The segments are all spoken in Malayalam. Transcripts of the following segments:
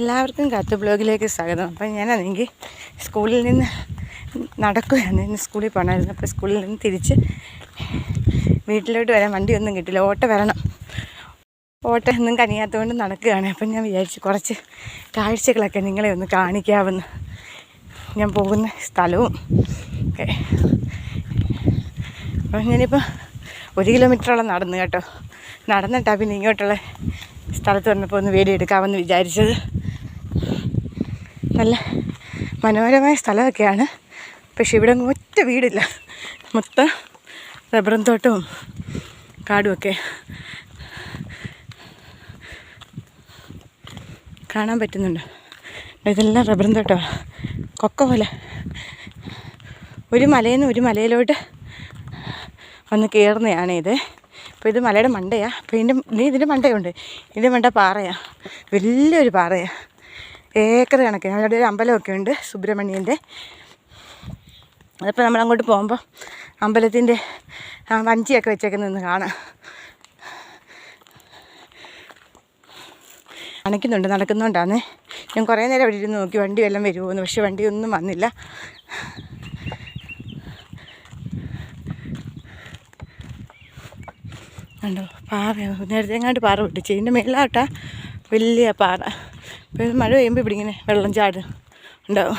എല്ലാവർക്കും കത്ത് ബ്ലോഗിലേക്ക് സ്വാഗതം. അപ്പം ഞാനാണെങ്കിൽ സ്കൂളിൽ നിന്ന് നടക്കുകയാണ്. ഇന്ന് സ്കൂളിൽ പോകണമായിരുന്നു. അപ്പോൾ സ്കൂളിൽ നിന്ന് തിരിച്ച് വീട്ടിലോട്ട് വരാൻ വണ്ടിയൊന്നും കിട്ടില്ല. ഓട്ട വരണം. ഓട്ടോ ഒന്നും കനിയാത്തതുകൊണ്ട് നടക്കുകയാണ്. അപ്പം ഞാൻ വിചാരിച്ചു കുറച്ച് കാഴ്ചകളൊക്കെ നിങ്ങളെ ഒന്ന് കാണിക്കാമെന്ന്. ഞാൻ പോകുന്ന സ്ഥലവും ഒക്കെ. അപ്പം ഞാനിപ്പോൾ ഒരു കിലോമീറ്ററോളം നടന്നു കേട്ടോ. നടന്നിട്ടാണ് പിന്നെ ഇങ്ങോട്ടുള്ള സ്ഥലത്ത് വന്നപ്പോൾ ഒന്ന് വീഡിയോ എടുക്കാമെന്ന് വിചാരിച്ചത്. നല്ല മനോഹരമായ സ്ഥലമൊക്കെയാണ്. പക്ഷെ ഇവിടെ ഒറ്റ വീടില്ല. മൊത്തം റബ്ബറും തോട്ടവും കാടുമൊക്കെ കാണാൻ പറ്റുന്നുണ്ട്. ഇതെല്ലാം റബ്ബറും തോട്ടമാണ് കൊക്ക പോലെ. ഒരു മലയിൽ നിന്ന് ഒരു മലയിലോട്ട് വന്ന് കയറുന്നതാണ് ഇത്. അപ്പോൾ ഇത് മലയുടെ മണ്ടയാണ് അപ്പോൾ ഇതിന്റെ ഇതിന്റെ മണ്ടയുണ്ട്. ഇതിന്റെ മണ്ട പാറയാണ് വലിയൊരു പാറയാണ് ഏക്കർ കണക്കിന് അവിടെ ഒരു അമ്പലമൊക്കെ ഉണ്ട് സുബ്രഹ്മണ്യന്റെ. അതിപ്പോൾ നമ്മൾ അങ്ങോട്ട് പോകുമ്പോൾ അമ്പലത്തിന്റെ ആ വഞ്ചിയൊക്കെ വെച്ചേക്കുന്നതെന്ന് കാണാം. അണയ്ക്കുന്നുണ്ട് നടക്കുന്നുണ്ടാണ് ഞാൻ കുറേ നേരം അവിടെ ഇരുന്ന് നോക്കി വണ്ടി വല്ലതും വരുമോയെന്ന് പക്ഷേ വണ്ടിയൊന്നും വന്നില്ല. കണ്ടോ? പാറ നേരത്തെ എങ്ങാണ്ട് പാറ പൊട്ടിച്ച്. ഇതിന്റെ മേലാട്ടാ വലിയ പാറ. അപ്പോൾ ഇത് മഴ പെയ്യുമ്പോൾ ഇവിടെ ഇങ്ങനെ വെള്ളം ചാട് ഉണ്ടാവും.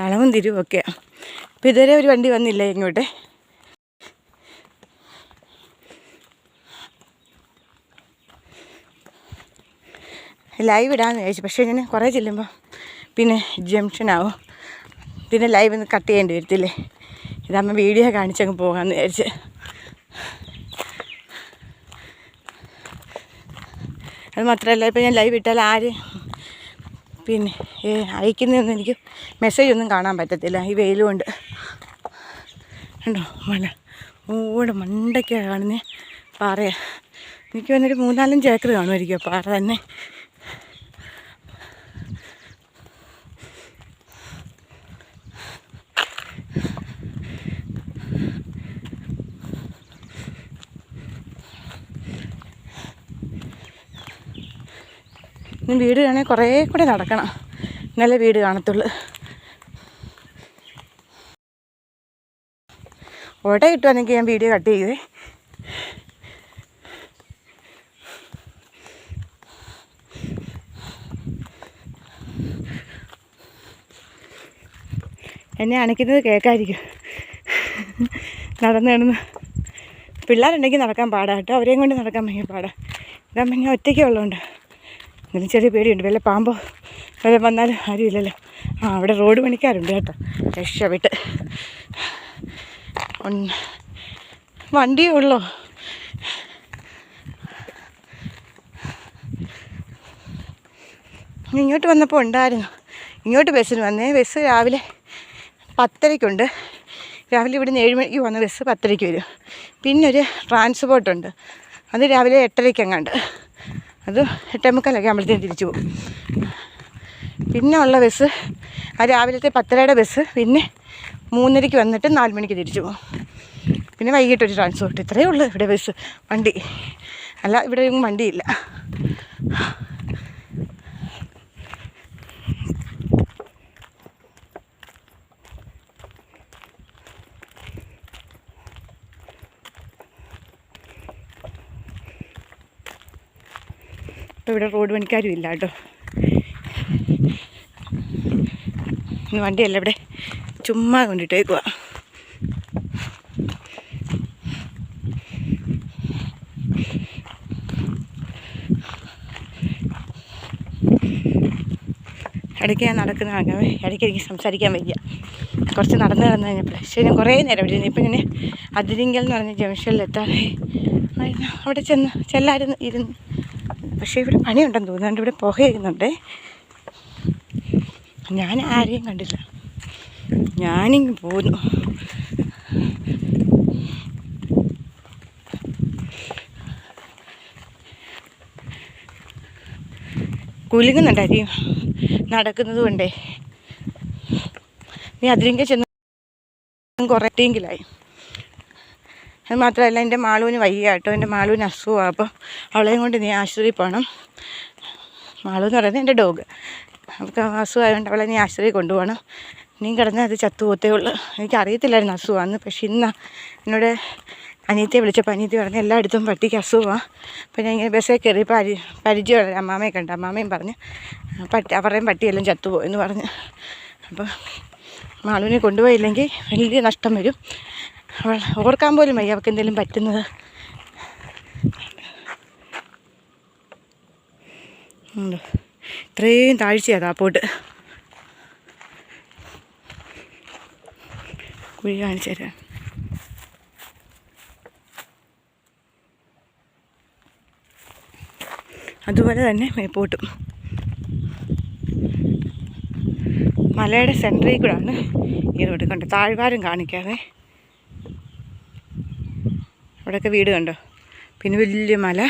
വളവും തിരിവൊക്കെ അപ്പോൾ ഇതുവരെ ഒരു വണ്ടി വന്നില്ല ഇങ്ങോട്ട്? ലൈവ് ഇടാമെന്ന് വിചാരിച്ചു. പക്ഷേ ഞാൻ കുറേ ചെല്ലുമ്പോൾ പിന്നെ ജംഗ്ഷനാവും പിന്നെ ലൈവ് ഒന്ന് കട്ട് ചെയ്യേണ്ടി വരത്തില്ലേ? ഇതാകുമ്പോൾ വീഡിയോ കാണിച്ചങ്ങ് പോകാമെന്ന് വിചാരിച്ച്. അത് മാത്രമല്ല ഇപ്പം ഞാൻ ലൈവ് ഇട്ടാൽ ആര് പിന്നെ അയക്കുന്നതൊന്നും എനിക്ക് മെസ്സേജ് ഒന്നും കാണാൻ പറ്റത്തില്ല ഈ വെയിൽ കൊണ്ട്. കണ്ടോ മല ഓടെ മണ്ടയ്ക്കാണ് കാണുന്നത് പാറയാണ് എനിക്ക് വന്നൊരു മൂന്നാലഞ്ച് ഏക്കർ കാണുമായിരിക്കും പാറ തന്നെ. ഇനി വീട് വേണേൽ കുറേ കൂടെ നടക്കണം. നല്ല വീട് കാണത്തുള്ളൂ. ഓട്ട കിട്ടുവാണെങ്കിൽ ഞാൻ വീഡിയോ കട്ട് ചെയ്തേ. എന്നെ അണയ്ക്കുന്നത് കേൾക്കാതിരിക്കും നടന്ന് നടന്ന്. പിള്ളേരുണ്ടെങ്കിൽ നടക്കാൻ പാടാട്ടോ അവരെയും കൊണ്ട് നടക്കാൻ ഭയങ്കര പാടാം. ഇതാകുമ്പോൾ ഞാൻ ഒറ്റയ്ക്കേ ഉള്ളതുകൊണ്ട് എന്നാലും ചെറിയ പേടിയുണ്ട്. വല്ല പാമ്പോ വല്ല വന്നാലും ആരുമില്ലല്ലോ ആ അവിടെ റോഡ് പണിക്കാരുണ്ട് കേട്ടോ. രക്ഷപ്പെട്ട്. വണ്ടിയേ ഉള്ളോ? ഇങ്ങോട്ട് വന്നപ്പോൾ ഉണ്ടായിരുന്നു. ഇങ്ങോട്ട് ബസ്സിന് വന്നേ. ബസ് രാവിലെ പത്തരയ്ക്കുണ്ട്. രാവിലെ ഇവിടുന്ന് ഏഴ് മണിക്ക് വന്ന ബസ് പത്തരയ്ക്ക് വരും. പിന്നെ ഒരു ട്രാൻസ്പോർട്ടുണ്ട്. അത് രാവിലെ എട്ടരയ്ക്ക് എങ്ങാണ്ട്. അത് എട്ടേമുക്കാലൊക്കെ ആകുമ്പോഴത്തേക്കും തിരിച്ചു പോകും. പിന്നെ ഉള്ള ബസ് ആ രാവിലത്തെ പത്തരയുടെ ബസ് പിന്നെ മൂന്നരയ്ക്ക് വന്നിട്ട് നാല് മണിക്ക് തിരിച്ചു പോകും. പിന്നെ വൈകിട്ട് ഒരു ട്രാൻസ്പോർട്ട് ഇത്രയേ ഉള്ളൂ ഇവിടെ ബസ് വണ്ടി. അല്ല ഇവിടെ വണ്ടിയില്ല. ഇപ്പോൾ ഇവിടെ റോഡ് പണിക്കാരും ഇല്ല കേട്ടോ. ഇന്ന് വണ്ടിയല്ല ഇവിടെ. ചുമ്മാ കൊണ്ടിട്ടേക്കുക ഇടയ്ക്ക് ഞാൻ നടക്കുന്ന അങ്ങനെ ഇടയ്ക്ക് എനിക്ക് സംസാരിക്കാൻ വയ്യ. കുറച്ച് നടന്നു നടന്ന് കഴിഞ്ഞപ്പോൾ പക്ഷേ ഞാൻ കുറേ നേരം ഇവിടെ ഇപ്പം ഞാൻ അതിരിങ്കൽ എന്ന് പറഞ്ഞ ജംഗ്ഷനിൽ എത്താറായി അവിടെ ചെന്ന് ചെല്ലായിരുന്നു ഇരുന്ന്. പക്ഷേ ഇവിടെ പണിയുണ്ടെന്ന് തോന്നുന്നുണ്ട് ഇവിടെ പുകയുന്നുണ്ട്. ഞാൻ ആരെയും കണ്ടില്ല. ഞാനിങ്ങ് പോന്നു. കുലുങ്ങുന്നുണ്ട് അരി നടക്കുന്നത് കൊണ്ടേ. നീ അതിലെങ്കിൽ ചെന്ന് കുറേയെങ്കിലായി അത് മാത്രമല്ല എന്റെ മാളുവിന് വയ്യ കേട്ടോ. എന്റെ മാളുവിന് അസുഖമാണ് അപ്പോൾ അവളെയും കൊണ്ട് നീ ആശുപത്രിയിൽ പോകണം. മാളു എന്ന് പറയുന്നത് എന്റെ ഡോഗ്. അവൾക്ക് അസുഖമായതുകൊണ്ട് അവളെ നീ ആശുപത്രിയിൽ കൊണ്ടുപോകണം. നീ കിടന്നാൽ അത് ചത്തുപോത്തേ ഉള്ളൂ. എനിക്കറിയത്തില്ലായിരുന്നു അസുഖമാണ് പക്ഷെ ഇന്ന് എന്നോട് അനിയത്തെ വിളിച്ചപ്പോൾ അനിയത്തി പറഞ്ഞു എല്ലായിടത്തും പട്ടിക്ക് അസുഖമാണ് അപ്പോൾ ഞാൻ ഇങ്ങനെ ബസ്സിൽ കയറി പരി പരിചയമുള്ള അമ്മാമയൊക്കെ ഉണ്ട് അമ്മാമയും പറഞ്ഞ് പട്ടി അവരുടെയും പട്ടിയെല്ലാം ചത്തുപോയി എന്ന് പറഞ്ഞ്. അപ്പോൾ മാളുവിനെ കൊണ്ടുപോയില്ലെങ്കിൽ വലിയ നഷ്ടം വരും. അവൾ ഓർക്കാൻ പോലും വയ്യ അവൾക്ക് എന്തെങ്കിലും പറ്റുന്നത്. ഇത്രയും താഴ്ചയാണ് താപ്പോട്ട് കുഴി കാണിച്ചു തരാം. അതുപോലെ തന്നെ മേപ്പോട്ടും മലയുടെ സെന്ററിൽ കൂടെയാണ് ഈ റോഡ് കണ്ടോ താഴ്വാരം കാണിക്കാതെ അവിടെയൊക്കെ വീട് കണ്ടോ? പിന്നെ വലിയ മല.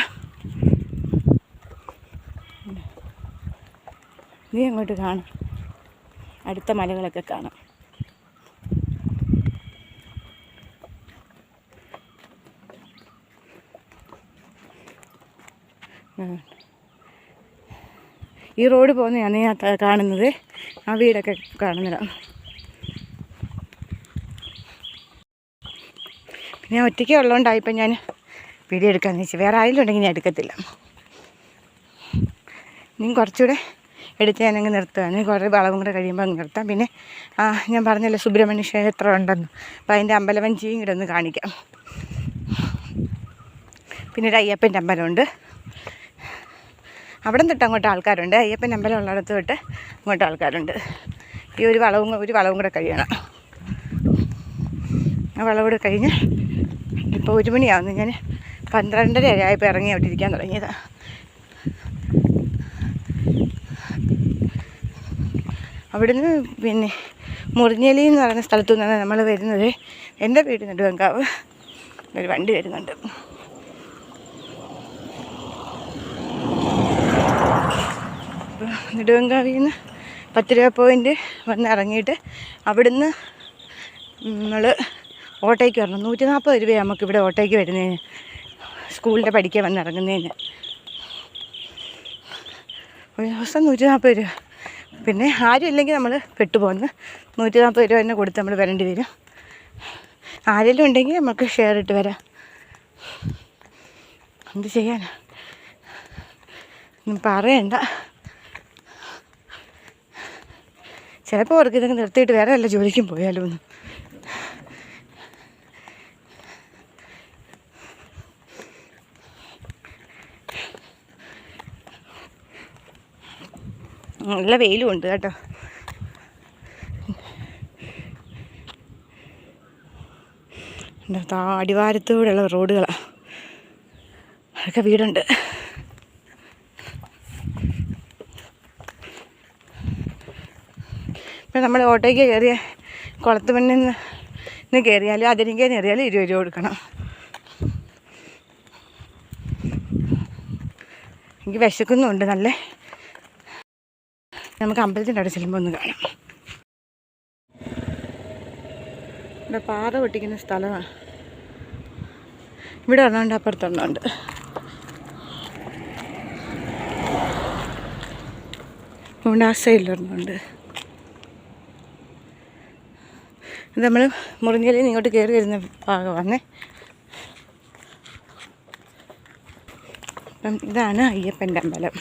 നീ അങ്ങോട്ട് കാണും. അടുത്ത മലകളൊക്കെ കാണാം. ഈ റോഡ് പോകുന്ന ഞാൻ കാണുന്നത്. ആ വീടൊക്കെ കാണുന്നതാണ്. ഞാൻ ഒറ്റയ്ക്ക് ഉള്ളതുകൊണ്ടായിപ്പം ഞാൻ വീഡിയോ എടുക്കാമെന്ന് വെച്ചു വേറെ ആരെങ്കിലും ഉണ്ടെങ്കിൽ ഞാൻ എടുക്കത്തില്ല. നീ കുറച്ചുകൂടെ എടുത്ത് ഞാനങ്ങ് നിർത്തുകയാണ് കുറേ വളവും കൂടെ കഴിയുമ്പോൾ അങ്ങ് നിർത്താം. പിന്നെ ഞാൻ പറഞ്ഞല്ലോ സുബ്രഹ്മണ്യ ക്ഷേത്രം ഉണ്ടെന്ന്. അപ്പോൾ അതിന്റെ അമ്പലവഞ്ചിയും കൂടെ ഒന്ന് കാണിക്കാം. പിന്നെ ഒരു അയ്യപ്പന്റെ അമ്പലമുണ്ട്. അവിടെ തൊട്ട് അങ്ങോട്ട് ആൾക്കാരുണ്ട്. അയ്യപ്പൻ അമ്പലം ഉള്ളിടത്ത് തൊട്ട് അങ്ങോട്ട് ആൾക്കാരുണ്ട്. ഈ ഒരു വളവും ഒരു വളവും കൂടെ കഴിയണം. ആ വളവും കൂടെ കഴിഞ്ഞ് ഇപ്പോൾ ഒരു മണിയാവുന്നു. ഞാൻ പന്ത്രണ്ടര ആയപ്പോൾ ഇറങ്ങി അവിടെ ഇരിക്കാൻ തുടങ്ങിയത്. അവിടുന്ന് പിന്നെ മുറിഞ്ഞലി എന്ന് പറയുന്ന സ്ഥലത്തു നിന്നാണ് നമ്മൾ വരുന്നത്. എന്റെ വീട് നെടുവങ്കാവ് ഒരു വണ്ടി വരുന്നുണ്ട്. നെടുവങ്കാവിൽ നിന്ന് പത്ത് രൂപ പോയിന്റ് വന്ന് ഇറങ്ങിയിട്ട് അവിടുന്ന് നമ്മൾ ഓട്ടോയ്ക്ക് വരണം. നൂറ്റി നാൽപ്പത് രൂപയാണ് നമുക്കിവിടെ ഓട്ടോയ്ക്ക് വരുന്നതിന് സ്കൂളിന്റെ പഠിക്കാൻ വന്നിറങ്ങുന്നതിന് ഒരു ദിവസം നൂറ്റി നാൽപ്പത് രൂപ. പിന്നെ ആരും ഇല്ലെങ്കിൽ നമ്മൾ പെട്ടുപോകുന്നു നൂറ്റി നാൽപ്പത് രൂപ തന്നെ കൊടുത്ത് നമ്മൾ വരേണ്ടി വരും. ആരെങ്കിലും ഉണ്ടെങ്കിൽ നമുക്ക് ഷെയർ ഇട്ട് വരാം. എന്ത് ചെയ്യാനാ? ഒന്നും പറയണ്ട. ചിലപ്പോൾ അവർക്ക് ഇതൊക്കെ നിർത്തിയിട്ട് വേറെ വല്ല ജോലിക്കും പോയാലോ എന്ന്. നല്ല വെയിലും ഉണ്ട് കേട്ടോ. അടിവാരത്തൂടെയുള്ള റോഡുകളാണ് അതൊക്കെ വീടുണ്ട്. ഇപ്പം നമ്മൾ ഓട്ടോയ്ക്ക് കയറിയ കുളത്തുമണ്ണിൽ നിന്ന് നിന്ന് കയറിയാൽ അതിരിക്കേ കയറിയാൽ ഇരുപത് രൂപ കൊടുക്കണം. എനിക്ക് വിശക്കുന്നുണ്ട് നല്ല നമുക്ക് അമ്പലത്തിന്റെ അവിടെ ചെല്ലുമ്പോൾ ഒന്ന് കാണാം. ഇവിടെ പാത പൊട്ടിക്കുന്ന സ്ഥലമാണ് ഇവിടെ ഒന്നുണ്ട് അപ്പുറത്തൊന്നുണ്ട് അതുകൊണ്ട് ആ സൈഡിലൊരെണ്ണമുണ്ട് ഇത് നമ്മൾ മുറിഞ്ഞലിൽ നിന്ന് ഇങ്ങോട്ട് കയറി വരുന്ന ഭാഗമാണേ. അപ്പം ഇതാണ് അയ്യപ്പന്റെ അമ്പലം.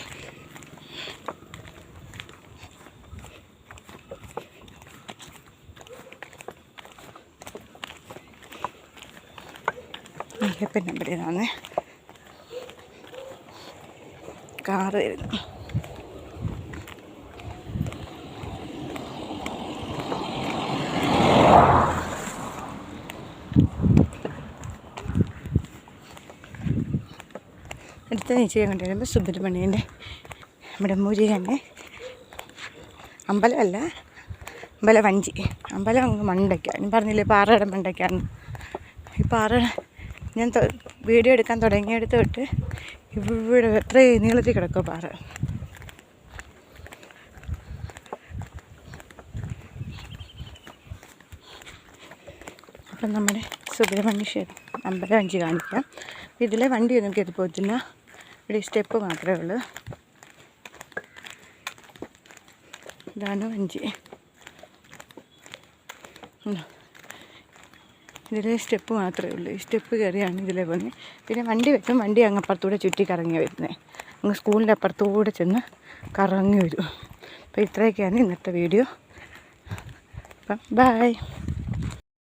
അയ്യപ്പന്റെ അമ്പലമാണ് കാറ് വരുന്നു. അടുത്ത നിശ്ചയം കൊണ്ടുവരുമ്പോൾ സുബ്രഹ്മണ്യന്റെ നമ്മുടെ മുരുകന്റെ അമ്പലമല്ല അമ്പല വഞ്ചി അമ്പലം അങ്ങ് മണ്ടയ്ക്കാണ് പറഞ്ഞില്ലേ പാറയുടെ മണ്ടയ്ക്കാണ് ഈ പാറ ഞാൻ വീഡിയോ എടുക്കാൻ തുടങ്ങിയെടുത്ത് തൊട്ട് ഇവിടെ എത്ര നീളത്തിൽ കിടക്കും പാറ. അപ്പം നമ്മുടെ സുബ്രഹ്മണ്യ ക്ഷേത്രം അമ്പലം അഞ്ച് കാണിക്കാം. ഇതിലെ വണ്ടിയൊന്നും കയറി പോകത്തില്ല. ഇവിടെ സ്റ്റെപ്പ് മാത്രമേ ഉള്ളൂ. ഇതാണ് വഞ്ചി. ഉണ്ടോ? ഇതിലെ സ്റ്റെപ്പ് മാത്രമേ ഉള്ളൂ. ഈ സ്റ്റെപ്പ് കയറിയാണ് ഇതിലെ പോകുന്നത് പിന്നെ വണ്ടി വെക്കും. വണ്ടി അങ്ങ് അപ്പുറത്തൂടെ ചുറ്റി കറങ്ങി വരുന്നത് അങ്ങ് സ്കൂളിന്റെ അപ്പുറത്തൂടെ ചെന്ന് കറങ്ങി വരും. അപ്പോൾ ഇത്രയൊക്കെയാണ് ഇന്നത്തെ വീഡിയോ അപ്പം ബായ്